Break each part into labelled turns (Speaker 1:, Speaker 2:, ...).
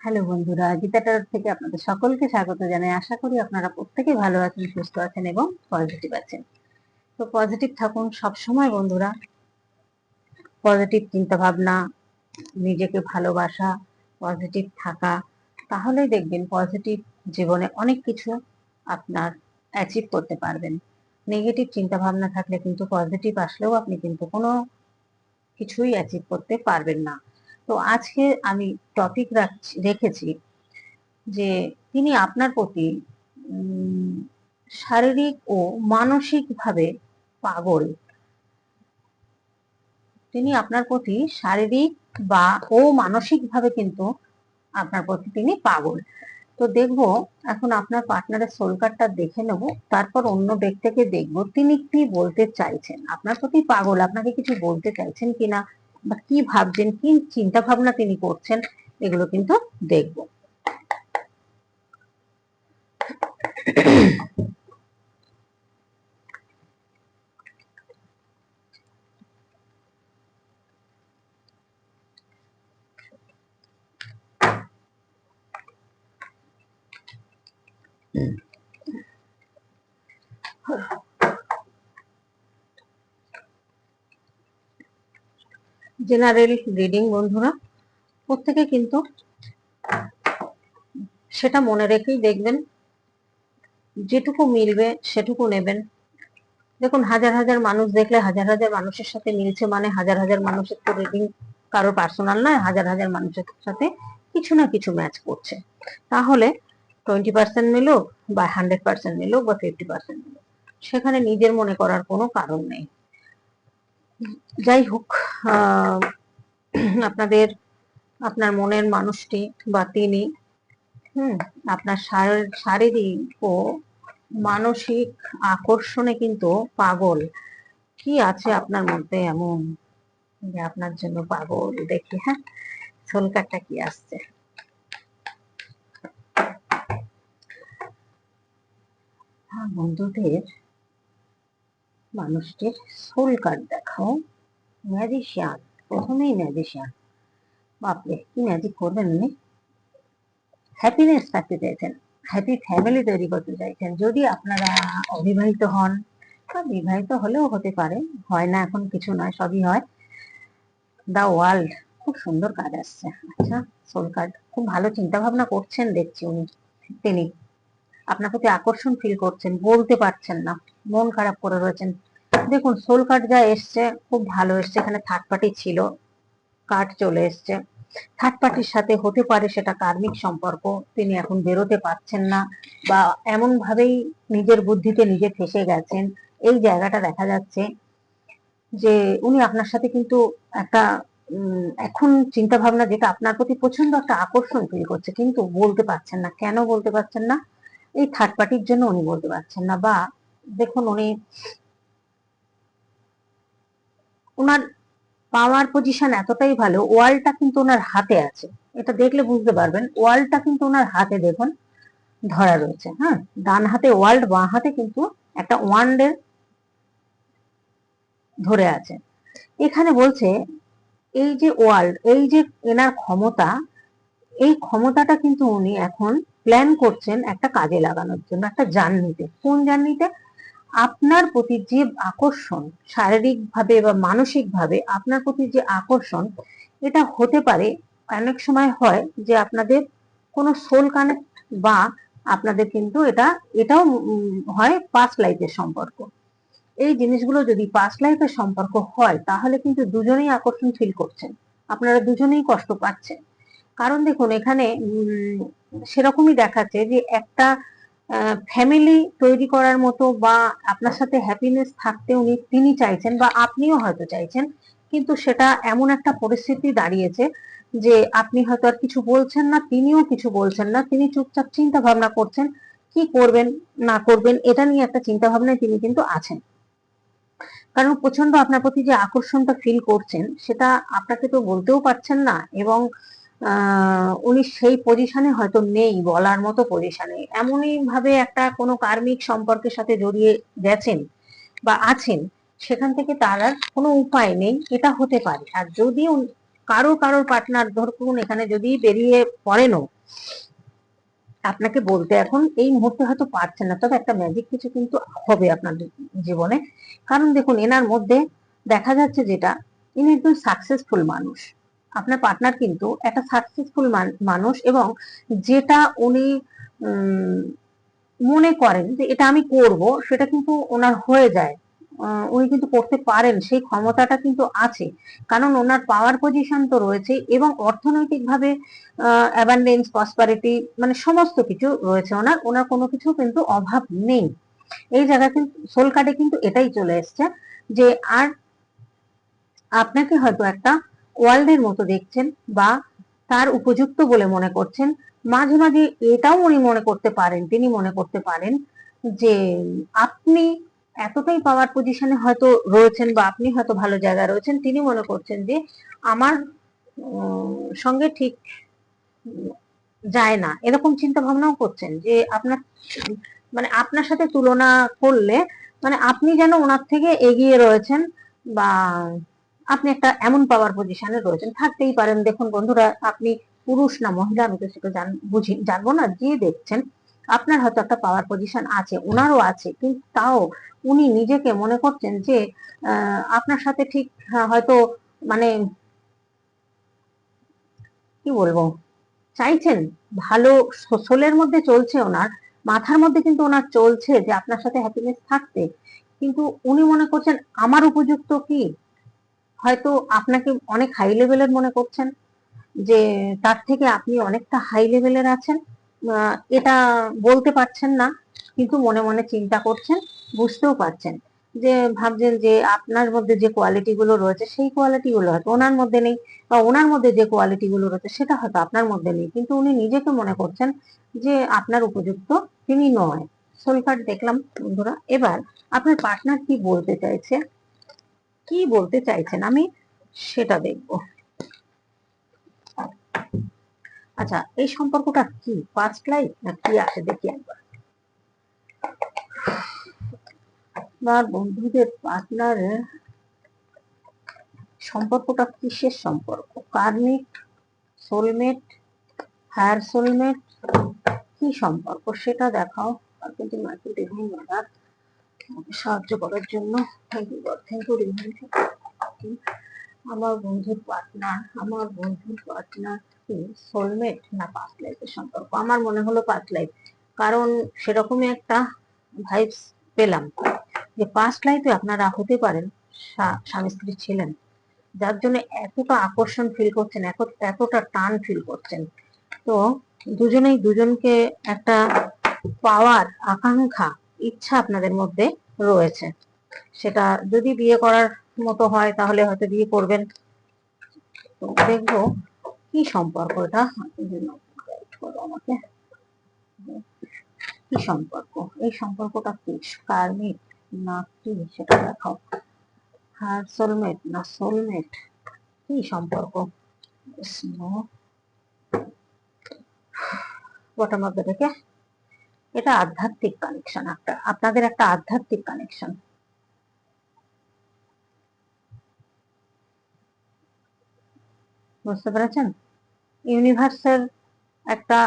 Speaker 1: Hello বন্ধুরা, গীতা টারোট থেকে আপনাদের সকলকে স্বাগত জানাই। আশা করি আপনারা প্রত্যেকেই ভালো আছেন, সুস্থ আছেন এবং পজিটিভ আছেন। তো পজিটিভ থাকুন সব সময় বন্ধুরা। পজিটিভ চিন্তা ভাবনা নিজেকে ভালোবাসা পজিটিভ থাকা, তাহলেই দেখবেন পজিটিভ জীবনে অনেক কিছু আপনার অ্যাচিভ করতে পারবেন। নেগেটিভ চিন্তা ভাবনা থাকলে কিন্তু পজিটিভ আসলেও আপনি কিন্তু কোনো কিছুই অ্যাচিভ করতে পারবেন না। তো আজকে আমি টপিক রেখেছি যে তিনি আপনার প্রতি শারীরিক ও মানসিকভাবে পাগল। তিনি আপনার প্রতি শারীরিক বা ও মানসিকভাবে কিন্তু আপনার প্রতি তিনি পাগল। তো দেখব, এখন আপনার পার্টনারের সোল কার্ডটা দেখে নেব, তারপর অন্য ব্যক্তিকে দেখব, তিনি কি বলতে চাইছেন? আপনার প্রতি পাগল, আপনাকে কিছু বলতে চাইছেন কিনা? বা কি ভাবছেন কি চিন্তা ভাবনা তিনি করছেন এগুলো কিন্তু দেখব। জেনারেল রিডিং, বন্ধুরা। প্রত্যেকে কিন্তু সেটা মনে রেখেই দেখবেন, যেটুকু মিলবে সেটুকু নেবেন। দেখুন, হাজার হাজার মানুষ দেখলে হাজার হাজার মানুষের সাথে মিলছে মানে হাজার হাজার মানুষের তো রিডিং কারও পার্সোনাল নয়, হাজার হাজার মানুষের সাথে কিছু না কিছু ম্যাচ করছে। তাহলে টোয়েন্টি পার্সেন্ট মিলুক বা হান্ড্রেড পার্সেন্ট মিলুক বা ফিফটি পার্সেন্ট মিলুক সেখানে নিজের মনে করার কোনো কারণ নেই। যাই হোক আপনাদের আপনার মনের মানুষটি বা তিনি হুম আপনার শারীরিক ও মানসিক আকর্ষণে কিন্তু পাগল। কি আছে আপনার মধ্যে এমন যে আপনার জন্য পাগল? দেখি হ্যাঁ সোলকারটা কি আসছে? হ্যাঁ, বন্ধুদের মানুষটির সোল কার্ড দেখাও। ম্যাজিশিয়ান, প্রথমেই ম্যাজিশিয়ান। বাপরে, কি ম্যাজিক করবেন উনি? হ্যাপিনেস থাকতে চাইছেন হ্যাপি ফ্যামিলি তৈরি করতে চাইছেন। যদি আপনারা অবিবাহিত হন, বা বিবাহিত হলেও হতে পারে, হয় না এখন কিছু নয়, সবই হয়। দ্য ওয়ার্ল্ড খুব সুন্দর কাজ আসছে। আচ্ছা সোল কার্ড খুব ভালো চিন্তা ভাবনা করছেন দেখছি উনি, তিনি। আপনার প্রতি আকর্ষণ ফিল করছেন, বলতে পারছেন না। মন খারাপ করে রয়েছেন। দেখুন সোল কার্ড যা এসছে, খুব ভালো এসছে। এখানে থার্ড পার্টি ছিল। কার্ড চলে এসছে। থার্ড পার্টির সাথে হতে পারে সেটা কার্মিক সম্পর্ক। তিনি এখন বেরোতে পারছেন না বা এমন ভাবেই নিজের বুদ্ধিতে নিজে ফেসে গেছেন। এই জায়গাটা দেখা যাচ্ছে যে উনি আপনার সাথে কিন্তু একটা এখন চিন্তা ভাবনা যেটা আপনার প্রতি প্রচণ্ড একটা আকর্ষণ ফিল করছে। কিন্তু বলতে পারছেন না। কেন বলতে পারছেন না? এই থার্ড পার্টির জন্য উনি বলতে পারছেন না বা দেখুন উনি ওনার পাওয়ার পজিশন এতটাই ভালো ওয়ালটা কিন্তু ওনার হাতে আছে। এটা দেখলে বুঝতে পারবেন ওয়ালটা কিন্তু ওনার হাতে দেখুন ধরা রয়েছে হ্যাঁ? ডান হাতে ওয়ার্ল্ড বাঁ হাতে কিন্তু একটা ওয়ান্ডের ধরে আছে। এখানে বলছে এই যে ওয়ার্ল্ড এই যে এনার ক্ষমতা, এই ক্ষমতাটা কিন্তু উনি এখন প্ল্যান করছেন একটা কাজে লাগানোর জন্য, একটা জার্নিতে কোন জার্নিতে আপনার প্রতি যে আকর্ষণ শারীরিক ভাবে বা মানসিক ভাবে আপনার প্রতি যে আকর্ষণ, এটা হতে পারে, অনেক সময় হয় যে আপনাদের কোনো সোল কানেক্ট বা আপনাদের কিন্তু এটা, এটাও হয় পাস্ট লাইফের সম্পর্ক। এই জিনিসগুলো যদি পাস্ট লাইফের সম্পর্ক হয়, তাহলে কিন্তু দুজনেই আকর্ষণ ফিল করছেন। আপনারা দুজনেই কষ্ট পাচ্ছেন। কারণ দেখুন, এখানে সেরকমই দেখাচ্ছে যে একটা ফ্যামিলি তৈরি করার মতো বা আপনার সাথে হ্যাপিনেস থাকতে উনি, তিনি চাইছেন বা আপনিও হয়তো চাইছেন, কিন্তু সেটা এমন একটা পরিস্থিতি দাঁড়িয়েছে যে আপনি হয়তো আর কিছু বলছেন না, তিনিও কিছু বলছেন না, তিনি চুপচাপ চিন্তা ভাবনা করছেন, কি করবেন, না করবেন, এটা নিয়ে একটা চিন্তা ভাবনায় তিনি কিন্তু আছেন। কারণ প্রচণ্ড আপনার প্রতি যে আকর্ষণটা ফিল করছেন, সেটা আপনাকে তো বলতেও পারছেন না এবং উনি সেই পজিশনে হয়তো নেই, বলার মতো পজিশনে এমনই ভাবে একটা কোনো কার্মিক সম্পর্কের সাথে জড়িয়ে গেছেন বা আছেন, সেখান থেকে তার আর কোনো উপায় নেই, এটা হতে পারে। আর যদি কারও কারোর পার্টনার ধরুন, এখানে যদি বেরিয়ে পড়েনও, আপনাকে বলতে এখন এই মুহূর্তে হয়তো পারছেন না। তবে একটা ম্যাজিক কিছু কিন্তু হবে আপনার জীবনে। কারণ দেখুন, এনার মধ্যে দেখা যাচ্ছে যেটা, ইনি একজন সাকসেসফুল মানুষ। আপনার পার্টনার কিন্তু একটা সাকসেসফুল মানুষ এবং যেটা উনি মনে করেন যে এটা আমি করব, সেটা কিন্তু ওনার হয়ে যায়। উনি কিন্তু করতে পারেন, সেই ক্ষমতাটা কিন্তু আছে। কারণ ওনার পাওয়ার পজিশন তো রয়েছে এবং অর্থনৈতিকভাবে অ্যাবান্ডেন্স প্রসপারিটি মানে সমস্ত কিছু রয়েছে ওনার। ওনার কোনো কিছু কিন্তু অভাব নেই। এই জায়গা কিন্তু, সোল কার্ডে কিন্তু এটাই চলে এসছে যে আর আপনাকে হয়তো একটা ওয়ার্ল্ডের মতো দেখছেন বা তার উপযুক্ত বলে মনে করছেন। মাঝে মাঝে এটাও উনি মনে করতে পারেন, তিনি মনে করতে পারেন যে আপনি এতটাই পাওয়ার পজিশনে হয়তো রয়েছেন বা আপনি হয়তো ভালো জায়গায় রয়েছেন, তিনি মনে করছেন যে আমার সঙ্গে ঠিক যায় না। এরকম চিন্তা ভাবনাও করছেন যে আপনার মানে আপনার সাথে তুলনা করলে মানে আপনি যেন ওনার থেকে এগিয়ে রয়েছেন বা আপনি একটা এমন পাওয়ার পজিশনে রয়েছেন, থাকতেই পারেন। দেখুন বন্ধুরা, আপনি পুরুষ না মহিলা, আমি তো সেটা বুঝি, জানব না, যে দেখছেন, আপনার হয়তো একটা পাওয়ার পজিশন আছে, ওনারও আছে, কিন্তু তাও উনি নিজেকে মনে করছেন যে আপনার সাথে ঠিক হয়তো মানে কি বলব? চাইছেন, ভালো সোলের মধ্যে চলছে ওনার, মাথার মধ্যে কিন্তু ওনার চলছে যে আপনার সাথে হ্যাপিনেস থাকতে। কিন্তু উনি মনে করছেন, আমার উপযুক্ত কি? হয়তো আপনাকে অনেক হাই লেভেলের মনে করছেন, যে তার থেকে আপনি অনেকটা হাই লেভেলের আছেন। এটা বলতে পারছেন না, কিন্তু মনে মনে চিন্তা করছেন, বুঝতেও পারছেন। যে ভাবছেন যে আপনার মধ্যে যে কোয়ালিটি গুলো রয়েছে, সেই কোয়ালিটি গুলো হয়তো ওনার মধ্যে নেই, বা ওনার মধ্যে যে কোয়ালিটি গুলো রয়েছে, সেটা হয়তো আপনার মধ্যে নেই। কিন্তু উনি নিজেকে মনে করছেন যে আপনার উপযুক্ত তিনি নয়। সোল কার্ড দেখলাম বন্ধুরা, এবার আপনার পার্টনার কি বলতে চাইছে? কি বলতে চাইছেন? আমি সেটা দেখব। আচ্ছা এই সম্পর্কটা কি? ফার্স্ট লাইফ না কি আছে? দেখি একবার। আপনার বন্ধুদের পার্টনারের সম্পর্কটা কিসের সম্পর্ক? কার্মিক সোলমেট হায়ার সোলমেট কি সম্পর্ক? সেটা দেখাও। কিন্তু মাইকেল ডিভাইন সাহায্য করার জন্য। Thank you God thank you divine আমার বন্ধুর পার্টনার আমার বন্ধুর পার্টনার সোলমেট না পাস্ট লাইফের সম্পর্ক। আমার মনে হলো পাস্ট লাইফ কারণ সেরকমই একটা ভাইবস পেলাম। যে পাস্ট লাইফে আপনারা হতে পারেন স্বামী স্ত্রী ছিলেন। যার জন্য এতটা আকর্ষণ ফিল করছেন এতটা টান ফিল করছেন। তো দুজনেই, দুজনকে একটা পাওয়ার আকাঙ্ক্ষা ইচ্ছা আপনাদের মধ্যে রয়েছে। সেটা যদি বিয়ে করার মতো হয়, তাহলে হয়তো বিয়ে করবেন। দেখব কি সম্পর্ক এটা। আমাকে কি সম্পর্ক? এই সম্পর্কটা কি? কার্মিক না কি সেটা দেখাও। হ্যাঁ সোলমেট না সোলমেট কি সম্পর্ক? বটম অফ দেখে এটা আধ্যাত্মিক কানেকশন আপনাদের একটা আধ্যাত্মিক কানেকশন বুঝতে পেরেছেন? ইউনিভার্সের একটা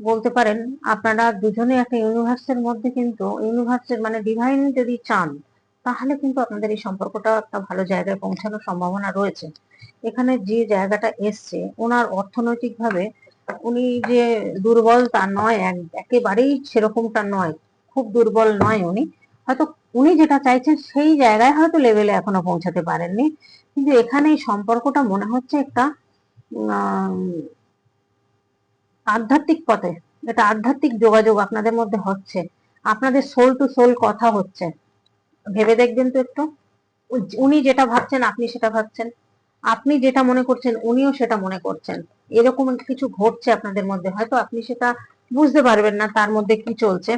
Speaker 1: বলতে পারেন, আপনারা দুজনে একটা ইউনিভার্সের মধ্যে কিন্তু ইউনিভার্সের মানে ডিভাইন যদি চান, তাহলে কিন্তু আপনাদের এই সম্পর্কটা একটা ভালো জায়গায় পৌঁছানোর সম্ভাবনা রয়েছে। এখানে যে জায়গাটা এসছে, ওনার অর্থনৈতিকভাবে উনি যে দুর্বল তা নয় একেবারেই সেরকমটা নয়, খুব দুর্বল নয় উনি। হয়তো উনি যেটা চাইছেন সেই জায়গায় হয়তো লেভেলে এখনও পৌঁছাতে পারেননি। কিন্তু এখানে এই সম্পর্কটা মনে হচ্ছে একটা আধ্যাত্মিক পথে এটা আধ্যাত্মিক যোগাযোগ আপনাদের মধ্যে হচ্ছে। আপনাদের সোল টু সোল কথা হচ্ছে। ভেবে দেখবেন তো একটু। উনি যেটা ভাবছেন, আপনি সেটা ভাবছেন। আপনি যেটা মনে করছেন, উনিও সেটা মনে করছেন। এরকম কিছু ঘটছে আপনাদের মধ্যে, হয়তো আপনি সেটা বুঝতে পারবেন না তার মধ্যে কি চলছে।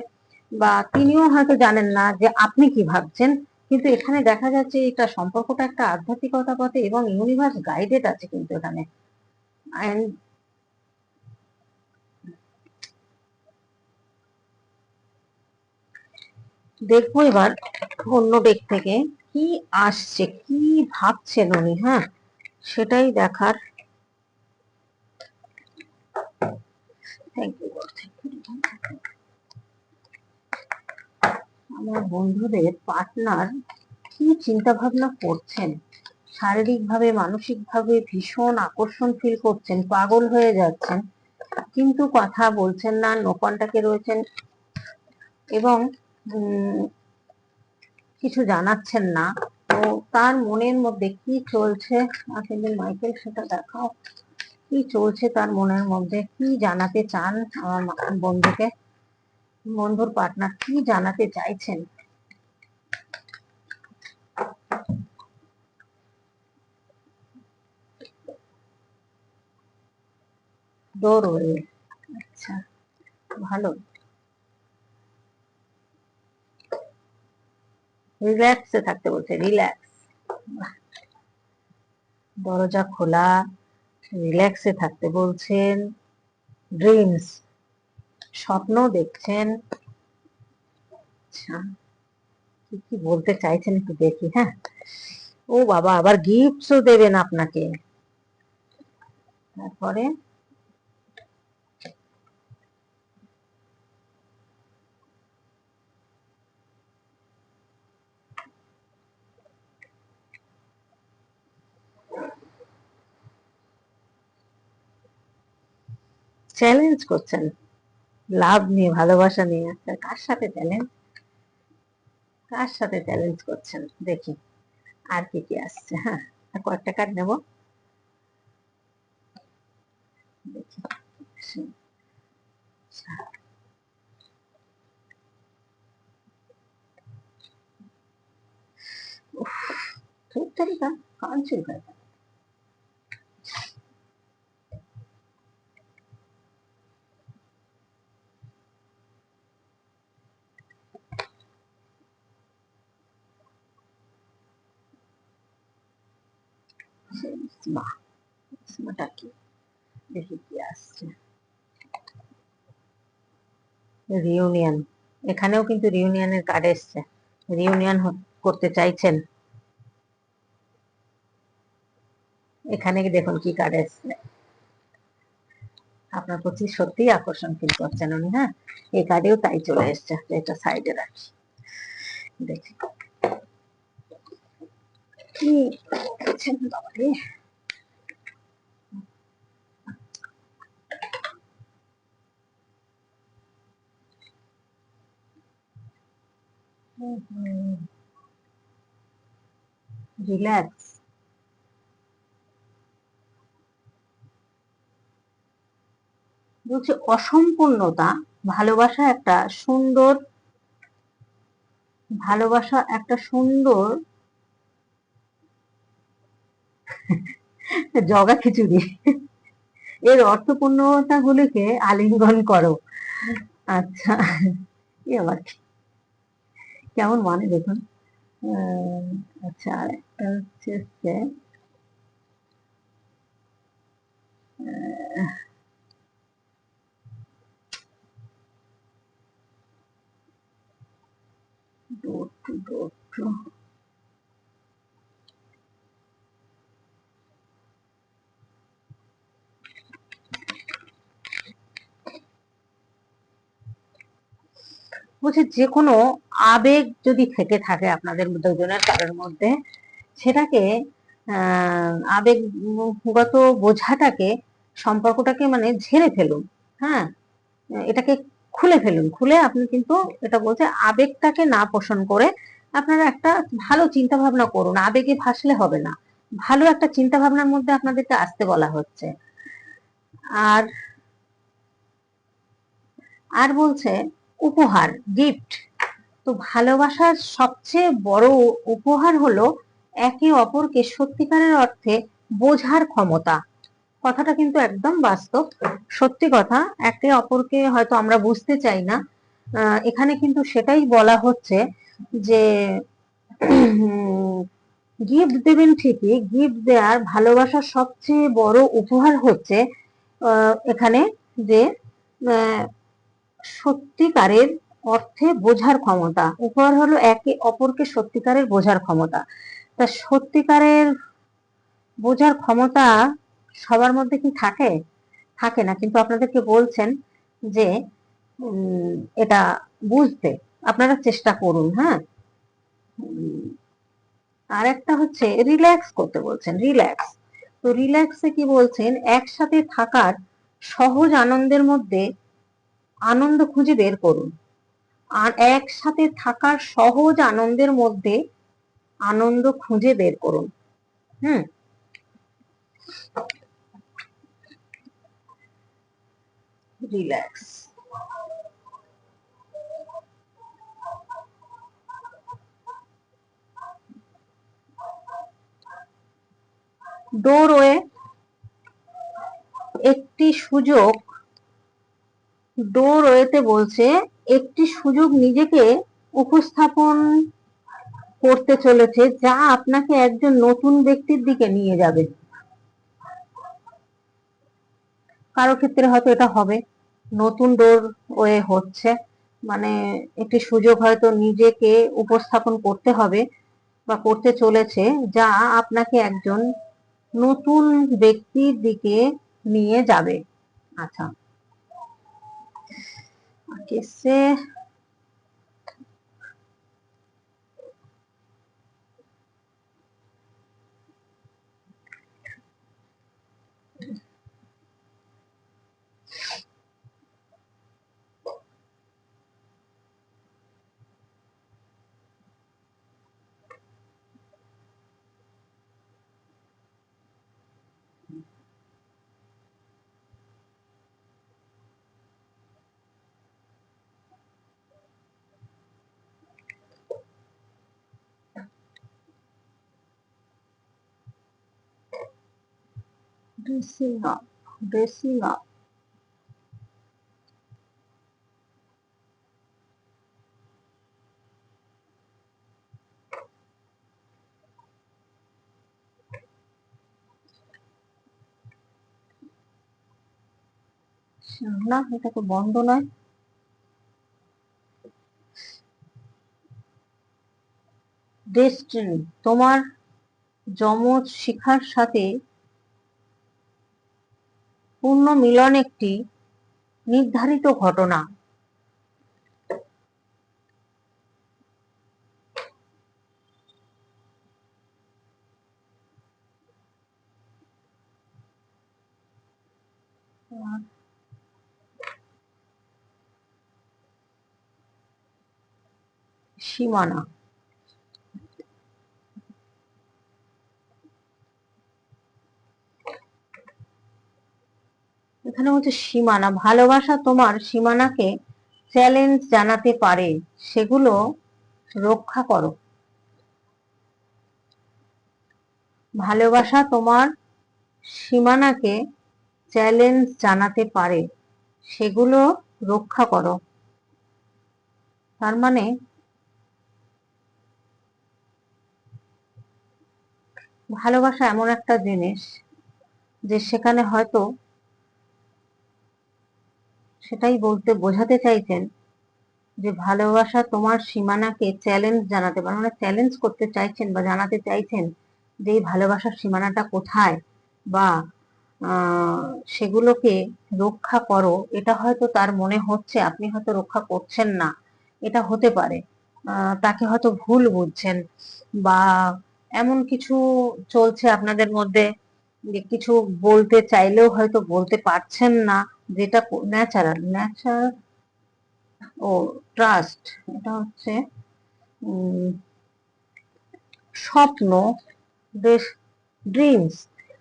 Speaker 1: বা তিনিও হয়তো জানেন না যে আপনি কি ভাবছেন, কিন্তু এখানে দেখা যাচ্ছে এটা সম্পর্কটা একটা আধ্যাত্মিকতা পথে এবং ইউনিভার্স গাইডেড আছে কিন্তু এখানে। দেখব এবার অন্য ডেক থেকে কি আসছে, কি ভাবছেন উনি হ্যাঁ? সেটাই দেখার থ্যাংক ইউ আমার বন্ধুদের পার্টনার কি চিন্তা ভাবনা করছেন? শারীরিকভাবে, মানসিকভাবে ভীষণ আকর্ষণ ফিল করছেন, পাগল হয়ে যাচ্ছেন, কিন্তু কথা বলছেন না নো কন্টাক্টে রয়েছেন এবং কিছু জানাচ্ছেন না। তো তার মনের মধ্যে কি চলছে? আসলে মাইকেল সেটা দেখাও। কি চলছে তার মনের মধ্যে? কি জানাতে চান আমার বন্ধুকে? বন্ধুর পার্টনার কি জানাতে চাইছেন? ডোরওয়ে আচ্ছা ভালো। রিল্যাক্সে থাকতে বলছে রিল্যাক্স দরজা খোলা। রিল্যাক্সে থাকতে বলছেন ড্রিমস স্বপ্ন দেখছেন। আচ্ছা কি কি বলতে চাইছেন একটু দেখি হ্যাঁ। ও বাবা, আবার গিফটসও দেবেন আপনাকে। তারপরে? চ্যালেঞ্জ করছেন? লাভ নিয়ে ভালোবাসা নিয়ে আচ্ছা কার সাথে চ্যালেঞ্জ কার সাথে চ্যালেঞ্জ করছেন? দেখি। আর কি কি আসছে? হ্যাঁ কয়েকটা কার্ড নেব। দেখি। ধুর তেরিকা, কান কেন? ইসমা ইসমাটা রিউনিয়ন এখানেও কিন্তু রিউনিয়নের কার্ড এসছে রিউনিয়ন করতে চাইছেন এখানে দেখুন কি কার্ড এসছে আপনার প্রতি সত্যি আকর্ষণ ফিল করছেন উনি হ্যাঁ এই কার্ডেও তাই চলে এসছে এটা সাইডে রাখি দেখি কি বলছে অসম্পূর্ণতা ভালোবাসা একটা সুন্দর ভালোবাসা একটা সুন্দর জগা খিচুড়ি। এর অর্থপূর্ণতা গুলিকে আলিঙ্গন করো। আচ্ছা এ আবার কেমন মানে দেখুন। আচ্ছা একটা হচ্ছে হচ্ছে, আহ, door to বলছে যে কোনো আবেগ যদি থেকে থাকে আপনাদের দুজনের কারোর মধ্যে, সেটাকে আবেগগত বোঝাটাকে, সম্পর্কটাকে মানে ঝেড়ে ফেলুন হ্যাঁ? এটাকে খুলে ফেলুন। খুলে আপনি কিন্তু এটা বলছে আবেগটাকে না পোষণ করে আপনারা একটা ভালো চিন্তা ভাবনা করুন। আবেগে ভাসলে হবে না। ভালো একটা চিন্তা ভাবনার মধ্যে আপনাদেরকে আসতে বলা হচ্ছে। আর আর বলছে উপহার গিফট তো ভালোবাসার সবচেয়ে বড় উপহার হলো একে অপরকে সত্যিকারের অর্থে বোঝার ক্ষমতা। কথাটা কিন্তু একদম বাস্তব। সত্যি কথা, একে অপরকে হয়তো আমরা বুঝতে চাই না। এখানে কিন্তু সেটাই বলা হচ্ছে যে গিফট দেবেন ঠিকই গিফট দেওয়ার ভালোবাসার সবচেয়ে বড় উপহার হচ্ছে এখানে যে সত্যিকারের অর্থে বোঝার ক্ষমতা। উপহার হলো একে অপরকে সত্যিকারের বোঝার ক্ষমতা। তা সত্যিকারের বোঝার ক্ষমতা সবার মধ্যে কি থাকে? থাকে না, কিন্তু আপনাদেরকে বলছেন যে এটা বুঝতে। আপনারা চেষ্টা করুন হ্যাঁ? আর একটা হচ্ছে রিল্যাক্স করতে বলছেন রিল্যাক্স তো রিল্যাক্সে কি বলছেন? একসাথে থাকার সহজ আনন্দের মধ্যে আনন্দ খুঁজে বের করুন। আর একসাথে থাকার সহজ আনন্দের মধ্যে আনন্দ খুঁজে বের করুন। হুম? রিল্যাক্স ডোরওয়ে একটি সুযোগ ডোরওয়েতে বলছে, একটি সুযোগ নিজেকে উপস্থাপন করতে চলেছে, যা আপনাকে একজন নতুন ব্যক্তির দিকে নিয়ে যাবে। কারও ক্ষেত্রে হয়তো এটা হবে। নতুন ডোর ওয়ে হচ্ছে। মানে একটি সুযোগ হয়তো নিজেকে উপস্থাপন করতে হবে বা করতে চলেছে, যা আপনাকে একজন নতুন ব্যক্তির দিকে নিয়ে যাবে। আচ্ছা। এসছে dressing up dressing up না এটা তো বন্ধ নয় ডেস্টিনি তোমার যমজ শিখার সাথে পূর্ণ মিলন একটি নির্ধারিত ঘটনা। সীমানা। এখানে হচ্ছে সীমানা, ভালোবাসা তোমার সীমানাকে চ্যালেঞ্জ জানাতে পারে, সেগুলো রক্ষা করো। ভালোবাসা তোমার সীমানাকে চ্যালেঞ্জ জানাতে পারে, সেগুলো রক্ষা করো। তার মানে ভালোবাসা এমন একটা জিনিস যে সেখানে হয়তো সেটাই বলতে বোঝাতে চাইছেন যে ভালোবাসা তোমার সীমানাকে চ্যালেঞ্জ জানাতে পারে মানে চ্যালেঞ্জ করতে চাইছেন বা জানাতে চাইছেন যে এই ভালোবাসার সীমানাটা কোথায় বা সেগুলোকে রক্ষা করো, এটা হয়তো তার মনে হচ্ছে, আপনি হয়তো রক্ষা করছেন না, এটা হতে পারে। তাকে হয়তো ভুল বুঝছেন বা এমন কিছু চলছে আপনাদের মধ্যে যে কিছু বলতে চাইলেও হয়তো বলতে পারছেন না। যেটা ন্যাচারাল ন্যাচারাল ও ট্রাস্ট এটা হচ্ছে স্বপ্ন ড্রিমস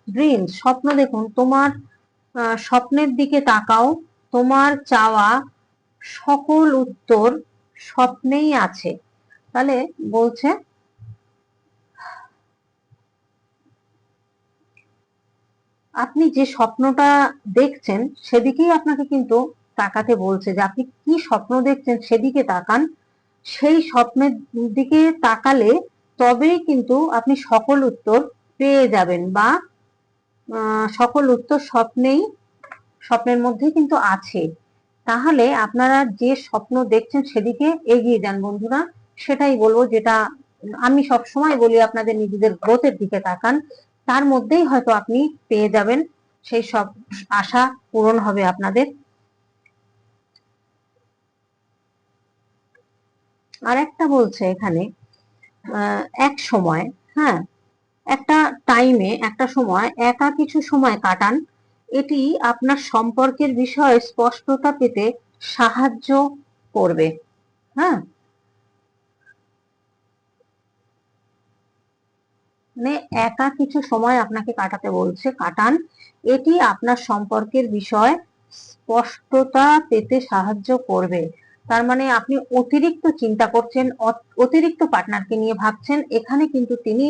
Speaker 1: ড্রিমস স্বপ্ন দেখুন, তোমার স্বপ্নের দিকে তাকাও, তোমার চাওয়া সকল উত্তর স্বপ্নেই আছে। তাহলে বলছে আপনি যে স্বপ্নটা দেখছেন, সেদিকেই আপনাকে কিন্তু তাকাতে বলছে যে আপনি কি স্বপ্ন দেখছেন সেদিকে তাকান। সেই স্বপ্নের দিকে তাকালে তবেই কিন্তু আপনি সকল উত্তর পেয়ে যাবেন বা সকল উত্তর স্বপ্নেই, স্বপ্নের মধ্যে কিন্তু আছে। তাহলে আপনারা যে স্বপ্ন দেখছেন সেদিকে এগিয়ে যান বন্ধুরা। সেটাই বলব যেটা আমি সব সময় বলি আপনাদের নিজেদের গ্রোথের দিকে তাকান। তার মধ্যেই হয়তো আপনি পেয়ে যাবেন। সেই সব আশা পূরণ হবে আপনাদের। আর একটা বলছে এখানে এক সময় হ্যাঁ একটা টাইমে একটা সময়, একা কিছু সময় কাটান। এটি আপনার সম্পর্কের বিষয়ে স্পষ্টতা পেতে সাহায্য করবে। হ্যাঁ মানে একা কিছু সময় আপনাকে কাটাতে বলছে। কাটান। এটি আপনার সম্পর্কের বিষয় স্পষ্টতা পেতে সাহায্য করবে। তার মানে আপনি অতিরিক্ত চিন্তা করছেন অতিরিক্ত পার্টনারকে নিয়ে ভাবছেন। এখানে কিন্তু তিনি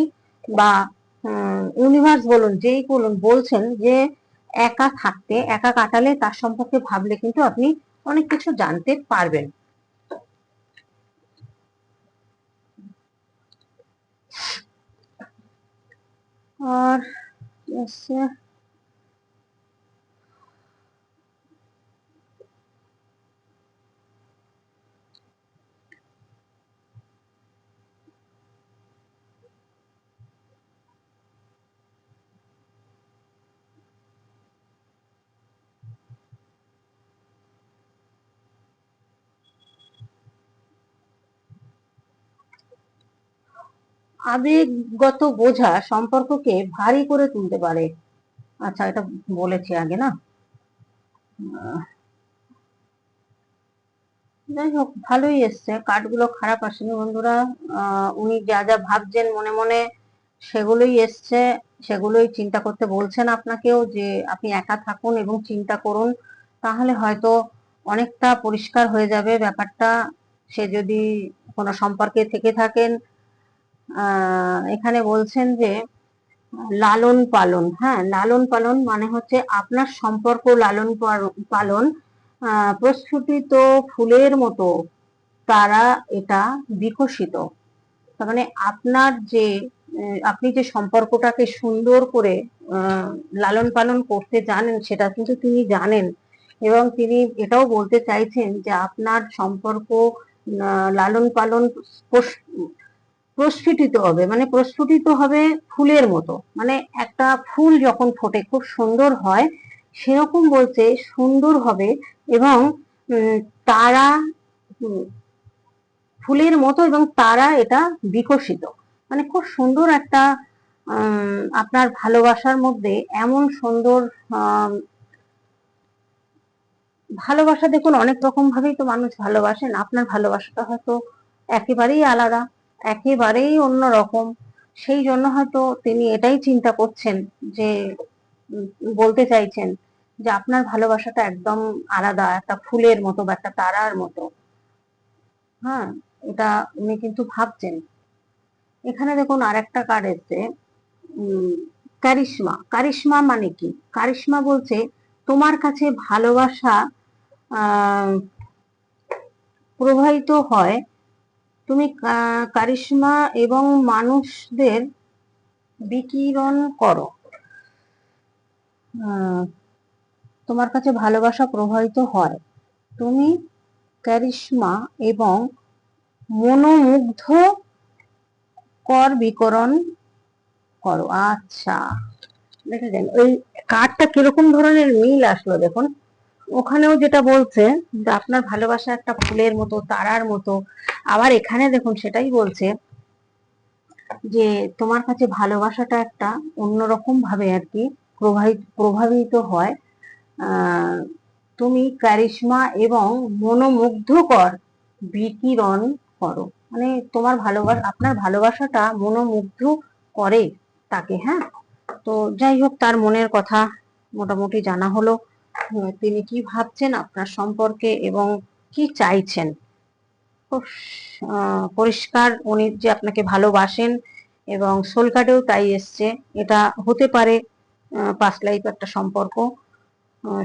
Speaker 1: বা ইউনিভার্স বলুন, যেই বলুন, বলছেন যে একা থাকতে, একা কাটালে তার সম্পর্কে ভাবলে কিন্তু আপনি অনেক কিছু জানতে পারবেন। আর আবেগগত বোঝা সম্পর্ককে ভারী করে তুলতে পারে। আচ্ছা এটা বলেছি আগে, না? যাই হোক, ভালোই এসছে। কার্ডগুলো খারাপ আসেনি বন্ধুরা। উনি যা যা ভাবছেন মনে মনে সেগুলোই এসছে। সেগুলোই চিন্তা করতে বলছেন আপনাকেও যে আপনি একা থাকুন এবং চিন্তা করুন, তাহলে হয়তো অনেকটা পরিষ্কার হয়ে যাবে ব্যাপারটা। সে যদি কোনো সম্পর্কে থেকে থাকেন এখানে বলছেন যে লালন পালন হ্যাঁ লালন পালন মানে হচ্ছে আপনার সম্পর্ক লালন পালন প্রস্ফুটিত ফুলের মতো তারা এটা বিকশিত। মানে আপনার যে আপনি যে সম্পর্কটাকে সুন্দর করে লালন পালন করতে জানেন সেটা কিন্তু তিনি জানেন এবং তিনি এটাও বলতে চাইছেন যে আপনার সম্পর্ক লালন পালন প্রস্ফুটিত হবে মানে প্রস্ফুটিত হবে ফুলের মতো। মানে একটা ফুল যখন ফোটে, খুব সুন্দর হয়, সেরকম বলছে সুন্দর হবে এবং তারা ফুলের মতো এবং তারা এটা বিকশিত। মানে খুব সুন্দর একটা আপনার ভালোবাসার মধ্যে এমন সুন্দর ভালোবাসা দেখুন, অনেক রকম ভাবেই তো মানুষ ভালোবাসেন। আপনার ভালোবাসাটা হয়তো একেবারেই আলাদা। একেবারেই অন্যরকম। সেই জন্য হয়তো তিনি এটাই চিন্তা করছেন যে বলতে চাইছেন যে আপনার ভালোবাসাটা একদম আলাদা, একটা ফুলের মতো বা একটা তারার মতো। হ্যাঁ এটা উনি কিন্তু ভাবছেন। এখানে দেখুন আর একটা কার্ড এসছে কারিশমা। কারিশমা মানে কি? কারিশমা বলছে, তোমার কাছে ভালোবাসা প্রবাহিত হয় তুমি কারিশমা এবং মানুষদের বিকিরণ করো। তোমার কাছে ভালোবাসা প্রবাহিত হয়। তুমি ক্যারিশমা এবং মনোমুগ্ধ কর বিকরণ করো। আচ্ছা দেখা দেখেছেন ওই কার্ডটা কীরকম ধরনের মিল আসলো দেখুন। ওখানেও যেটা বলছে, যে আপনার ভালোবাসা একটা ফুলের মতো, তারার মতো। আবার এখানে দেখুন সেটাই বলছে যে তোমার কাছে ভালোবাসাটা একটা অন্যরকম ভাবে আর কি প্রভাবিত প্রভাবিত হয়। তুমি ক্যারিশমা এবং মনোমুগ্ধকর বিকিরণ করো। মানে তোমার ভালোবাসা আপনার ভালোবাসাটা মনোমুগ্ধ করে তাকে হ্যাঁ? তো যাই হোক, তার মনের কথা মোটামুটি জানা হলো। তিনি কি ভাবছেন আপনার সম্পর্কে এবং কি চাইছেন? পরিষ্কার উনি যে আপনাকে ভালোবাসেন এবং সোল কার্ডেও তাই এসছে। এটা হতে পারে পাস্ট লাইফ একটা সম্পর্ক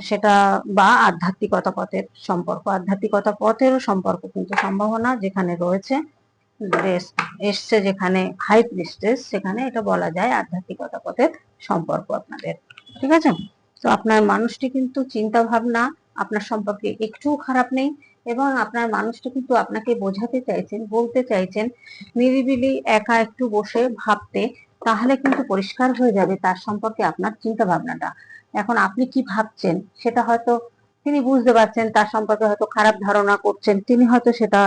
Speaker 1: সেটা বা আধ্যাত্মিকতা পথের সম্পর্ক। আধ্যাত্মিকতা পথেরও সম্পর্ক কিন্তু সম্ভাবনা যেখানে রয়েছে এসছে যেখানে হাই প্রিস্টেস সেখানে এটা বলা যায় আধ্যাত্মিকতা পথের সম্পর্ক আপনাদের। ঠিক আছে? তো আপনার মানুষটি কিন্তু চিন্তা ভাবনা আপনার সম্পর্কে একটুও খারাপ নেই এবং আপনার মানুষটি কিন্তু আপনাকে বোঝাতে চাইছেন, বলতে চাইছেন, নিরিবিলি একা একটু বসে ভাবতে তাহলে কিন্তু পরিষ্কার হয়ে যাবে তার সম্পর্কে আপনার চিন্তা ভাবনাটা এখন আপনি কি ভাবছেন সেটা হয়তো তিনি বুঝতে পারছেন, তার সম্পর্কে হয়তো খারাপ ধারণা করছেন, তিনি হয়তো সেটা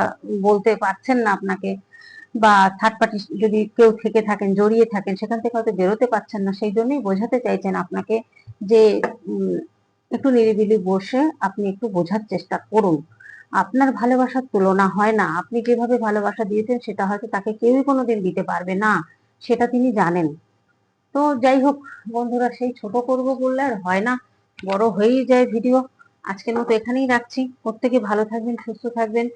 Speaker 1: বলতে পারছেন না আপনাকে বা থার্ড পার্টি যদি কেউ থেকে থাকেন, জড়িয়ে থাকেন, সেখান থেকে হয়তো বেরোতে পারছেন না, সেই জন্যই বোঝাতে চাইছেন আপনাকে যে একটু নিরিবিলি বসে আপনি একটু বোঝার চেষ্টা করুন। আপনার ভালোবাসার তুলনা হয় না। আপনি যেভাবে ভালোবাসা দিয়েছেন, সেটা হয়তো তাকে কেউই কোনোদিন দিতে পারবে না। সেটা তিনি জানেন। তো যাই হোক, বন্ধুরা, সেই ছোট করব বললে আর হয় না। বড় হয়েই যায় ভিডিও। আজকের মতো এখানেই রাখছি। প্রত্যেকে ভালো থাকবেন, সুস্থ থাকবেন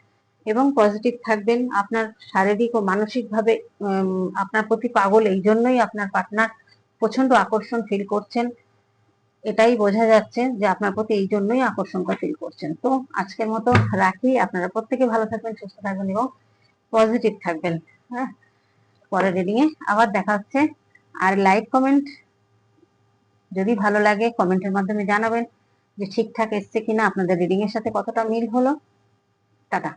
Speaker 1: এবং পজিটিভ থাকবেন। আপনার শারীরিক ও মানসিক ভাবে আপনার প্রতি পাগল এই জন্যই আপনার পার্টনার প্রচণ্ড আকর্ষণ ফিল করছেন। এটাই বোঝা যাচ্ছে যে আপনার প্রতি এই জন্যই আকর্ষণটা ফিল করছেন। তো আজকের মতো রাখি। আপনারা প্রত্যেকে ভালো থাকবেন, সুস্থ থাকবেন এবং পজিটিভ থাকবেন। হ্যাঁ? পরের রিডিং এ আবার দেখা হচ্ছে। আর লাইক কমেন্ট যদি ভালো লাগে কমেন্টের মাধ্যমে জানাবেন যে ঠিকঠাক এসছে কিনা, আপনাদের রিডিং এর সাথে কতটা মিল হলো। টাটা।